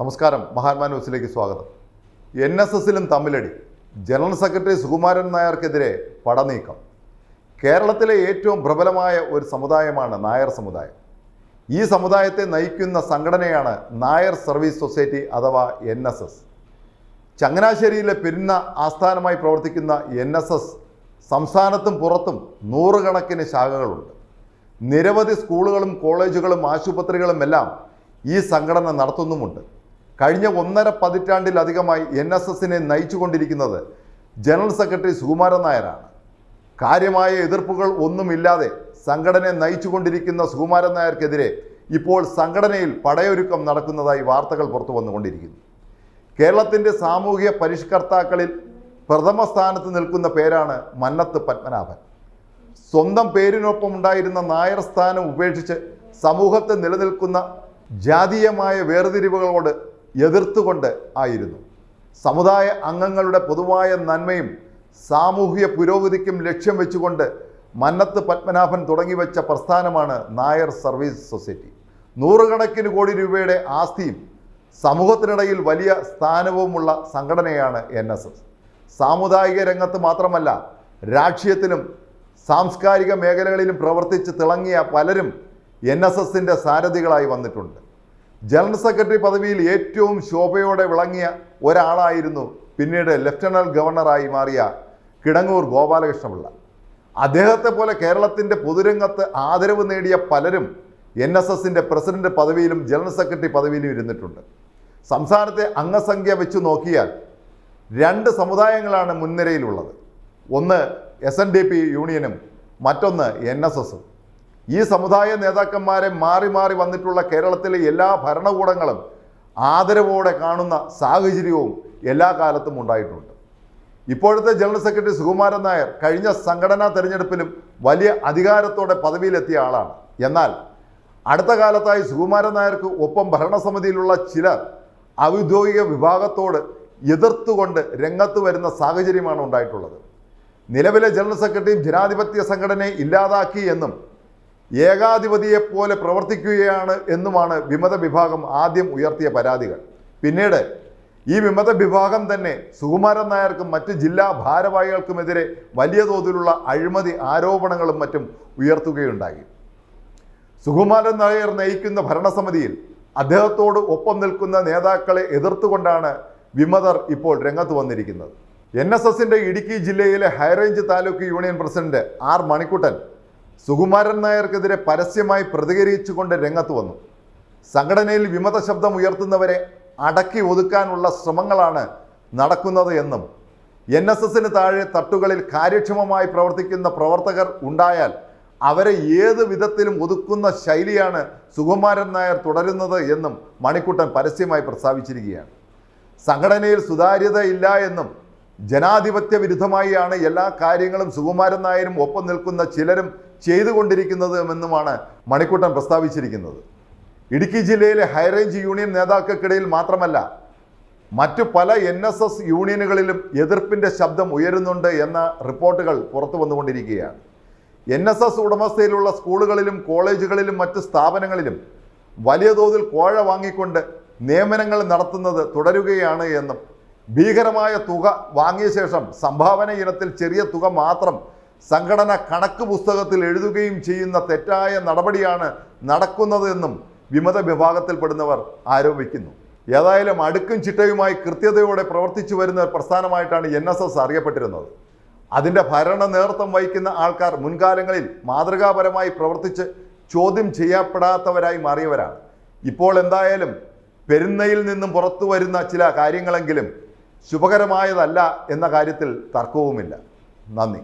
നമസ്കാരം മഹാത്മാ ന്യൂസിലേക്ക് സ്വാഗതം. എൻ എസ് എസിലും തമ്മിലടി. ജനറൽ സെക്രട്ടറി സുകുമാരൻ നായർക്കെതിരെ പടനീക്കം. കേരളത്തിലെ ഏറ്റവും പ്രബലമായ ഒരു സമുദായമാണ് നായർ സമുദായം. ഈ സമുദായത്തെ നയിക്കുന്ന സംഘടനയാണ് നായർ സർവീസ് സൊസൈറ്റി അഥവാ എൻ എസ് എസ്. ചങ്ങനാശ്ശേരിയിലെ പെരുന്ന ആസ്ഥാനമായി പ്രവർത്തിക്കുന്ന എൻ എസ് എസ് സംസ്ഥാനത്തും പുറത്തും നൂറുകണക്കിന് ശാഖകളുണ്ട്. നിരവധി സ്കൂളുകളും കോളേജുകളും ആശുപത്രികളും എല്ലാം ഈ സംഘടന നടത്തുന്നുമുണ്ട്. കഴിഞ്ഞ ഒന്നര പതിറ്റാണ്ടിലധികമായി എൻ എസ് എസിനെ നയിച്ചുകൊണ്ടിരിക്കുന്നത് ജനറൽ സെക്രട്ടറി സുകുമാരൻ നായരാണ്. കാര്യമായ എതിർപ്പുകൾ ഒന്നുമില്ലാതെ സംഘടനയെ നയിച്ചുകൊണ്ടിരിക്കുന്ന സുകുമാരൻ നായർക്കെതിരെ ഇപ്പോൾ സംഘടനയിൽ പടയൊരുക്കം നടക്കുന്നതായി വാർത്തകൾ പുറത്തു വന്നുകൊണ്ടിരിക്കുന്നു. കേരളത്തിന്റെ സാമൂഹിക പരിഷ്കർത്താക്കളിൽ പ്രഥമ സ്ഥാനത്ത് നിൽക്കുന്ന പേരാണ് മന്നത്ത് പത്മനാഭൻ. സ്വന്തം പേരിനൊപ്പം ഉണ്ടായിരുന്ന നായർ സ്ഥാനം ഉപേക്ഷിച്ച് സമൂഹത്തെ നിലനിൽക്കുന്ന ജാതീയമായ വേർതിരിവുകളോട് എതിർത്തുകൊണ്ട് ആയിരുന്നു. സമുദായ അംഗങ്ങളുടെ പൊതുവായ നന്മയും സാമൂഹിക പുരോഗതിക്കും ലക്ഷ്യം വെച്ചുകൊണ്ട് മന്നത്ത് പത്മനാഭൻ തുടങ്ങിവെച്ച പ്രസ്ഥാനമാണ് നായർ സർവീസ് സൊസൈറ്റി. നൂറുകണക്കിന് കോടി രൂപയുടെ ആസ്തിയും സമൂഹത്തിനിടയിൽ വലിയ സ്ഥാനവുമുള്ള സംഘടനയാണ് എൻ എസ് എസ്. സാമുദായിക രംഗത്ത് മാത്രമല്ല രാഷ്ട്രീയത്തിലും സാംസ്കാരിക മേഖലകളിലും പ്രവർത്തിച്ച് തിളങ്ങിയ പലരും എൻ എസ് എസിന്റെ സാരഥികളായി വന്നിട്ടുണ്ട്. ജനറൽ സെക്രട്ടറി പദവിയിൽ ഏറ്റവും ശോഭയോടെ വിളങ്ങിയ ഒരാളായിരുന്നു പിന്നീട് ലഫ്റ്റനന്റ് ഗവർണറായി മാറിയ കിടങ്ങൂർ ഗോപാലകൃഷ്ണപിള്ള. അദ്ദേഹത്തെ പോലെ കേരളത്തിന്റെ പൊതുരംഗത്ത് ആദരവ് നേടിയ പലരും എൻ എസ് എസിന്റെ പ്രസിഡന്റ് പദവിയിലും ജനറൽ സെക്രട്ടറി പദവിയിലും ഇരുന്നിട്ടുണ്ട്. സംസ്ഥാനത്തെ അംഗസംഖ്യ വെച്ച് നോക്കിയാൽ രണ്ട് സമുദായങ്ങളാണ് മുൻനിരയിലുള്ളത്. ഒന്ന് എസ് എൻ ഡി പി യൂണിയനും മറ്റൊന്ന് എൻ എസ് എസും ഈ സമുദായ നേതാക്കന്മാരെ മാറി മാറി വന്നിട്ടുള്ള കേരളത്തിലെ എല്ലാ ഭരണകൂടങ്ങളും ആദരവോടെ കാണുന്ന സാഹചര്യവും എല്ലാ കാലത്തും ഉണ്ടായിട്ടുണ്ട്. ഇപ്പോഴത്തെ ജനറൽ സെക്രട്ടറി സുകുമാരൻ നായർ കഴിഞ്ഞ സംഘടനാ തെരഞ്ഞെടുപ്പിലും വലിയ അധികാരത്തോടെ പദവിയിലെത്തിയ ആളാണ്. എന്നാൽ അടുത്ത കാലത്തായി സുകുമാരൻ നായർക്ക് ഒപ്പം ഭരണസമിതിയിലുള്ള ചിലർ ഔദ്യോഗിക വിഭാഗത്തോട് എതിർത്തുകൊണ്ട് രംഗത്ത് വരുന്ന സാഹചര്യമാണ് ഉണ്ടായിട്ടുള്ളത്. നിലവിലെ ജനറൽ സെക്രട്ടറിയും ജനാധിപത്യ സംഘടനയെ ഇല്ലാതാക്കി എന്നും ഏകാധിപതിയെപ്പോലെ പ്രവർത്തിക്കുകയാണ് എന്നുമാണ് വിമത വിഭാഗം ആദ്യം ഉയർത്തിയ പരാതികൾ. പിന്നീട് ഈ വിമത വിഭാഗം തന്നെ സുകുമാരൻ നായർക്കും മറ്റ് ജില്ലാ ഭാരവാഹികൾക്കുമെതിരെ വലിയ തോതിലുള്ള അഴിമതി ആരോപണങ്ങളും മറ്റും ഉയർത്തുകയുണ്ടായി. സുകുമാരൻ നായർ നയിക്കുന്ന ഭരണസമിതിയിൽ അദ്ദേഹത്തോട് ഒപ്പം നിൽക്കുന്ന നേതാക്കളെ എതിർത്തുകൊണ്ടാണ് വിമതർ ഇപ്പോൾ രംഗത്ത് വന്നിരിക്കുന്നത്. എൻ എസ് എസിന്റെ ഇടുക്കി ജില്ലയിലെ high range taluk union president R Manikuttan Sukumaran നായർക്കെതിരെ പരസ്യമായി പ്രതികരിച്ചുകൊണ്ട് രംഗത്ത് വന്നു. സംഘടനയിൽ വിമത ശബ്ദം ഉയർത്തുന്നവരെ അടക്കി ഒതുക്കാനുള്ള ശ്രമങ്ങളാണ് നടക്കുന്നത് എന്നും എൻ എസ് എസിന് താഴെ തട്ടുകളിൽ കാര്യക്ഷമമായി പ്രവർത്തിക്കുന്ന പ്രവർത്തകർ ഉണ്ടായാൽ അവരെ ഏത് വിധത്തിലും ഒതുക്കുന്ന ശൈലിയാണ് സുകുമാരൻ നായർ തുടരുന്നത് എന്നും മണിക്കുട്ടൻ പരസ്യമായി പ്രസ്താവിച്ചിരിക്കുകയാണ്. സംഘടനയിൽ സുതാര്യത ഇല്ല എന്നും ജനാധിപത്യ വിരുദ്ധമായാണ് എല്ലാ കാര്യങ്ങളും സുകുമാരൻ നായരും ഒപ്പം നിൽക്കുന്ന ചിലരും ചെയ്തുകൊണ്ടിരിക്കുന്നത് എന്നുമാണ് മണിക്കുട്ടൻ പ്രസ്താവിച്ചിരിക്കുന്നത്. ഇടുക്കി ജില്ലയിലെ ഹൈറേഞ്ച് യൂണിയൻ നേതാക്കൾക്കിടയിൽ മാത്രമല്ല മറ്റു പല എൻ എസ് എസ് യൂണിയനുകളിലും എതിർപ്പിന്റെ ശബ്ദം ഉയരുന്നുണ്ട് എന്ന റിപ്പോർട്ടുകൾ പുറത്തു വന്നുകൊണ്ടിരിക്കുകയാണ്. എൻ എസ് എസ് ഉടമസ്ഥയിലുള്ള സ്കൂളുകളിലും കോളേജുകളിലും മറ്റ് സ്ഥാപനങ്ങളിലും വലിയ തോതിൽ കോഴ വാങ്ങിക്കൊണ്ട് നിയമനങ്ങൾ നടത്തുന്നത് തുടരുകയാണ് എന്നും ഭീകരമായ തുക വാങ്ങിയ ശേഷം സംഭാവന ഇനത്തിൽ ചെറിയ തുക മാത്രം സംഘടന കണക്ക് പുസ്തകത്തിൽ എഴുതുകയും ചെയ്യുന്ന തെറ്റായ നടപടിയാണ് നടക്കുന്നതെന്നും വിമത വിഭാഗത്തിൽപ്പെടുന്നവർ ആരോപിക്കുന്നു. ഏതായാലും അടുക്കും ചിട്ടയുമായി കൃത്യതയോടെ പ്രവർത്തിച്ചു വരുന്ന പ്രസ്ഥാനമായിട്ടാണ് എൻ എസ് എസ് അറിയപ്പെട്ടിരുന്നത്. അതിന്റെ ഭരണ നേതൃത്വം വഹിക്കുന്ന ആൾക്കാർ മുൻകാലങ്ങളിൽ മാതൃകാപരമായി പ്രവർത്തിച്ച് ചോദ്യം ചെയ്യപ്പെടാത്തവരായി മാറിയവരാണ്. ഇപ്പോൾ എന്തായാലും പെരുന്നയിൽ നിന്നും പുറത്തു വരുന്ന ചില കാര്യങ്ങളെങ്കിലും ശുഭകരമായതല്ല എന്ന കാര്യത്തിൽ തർക്കവുമില്ല. നന്ദി.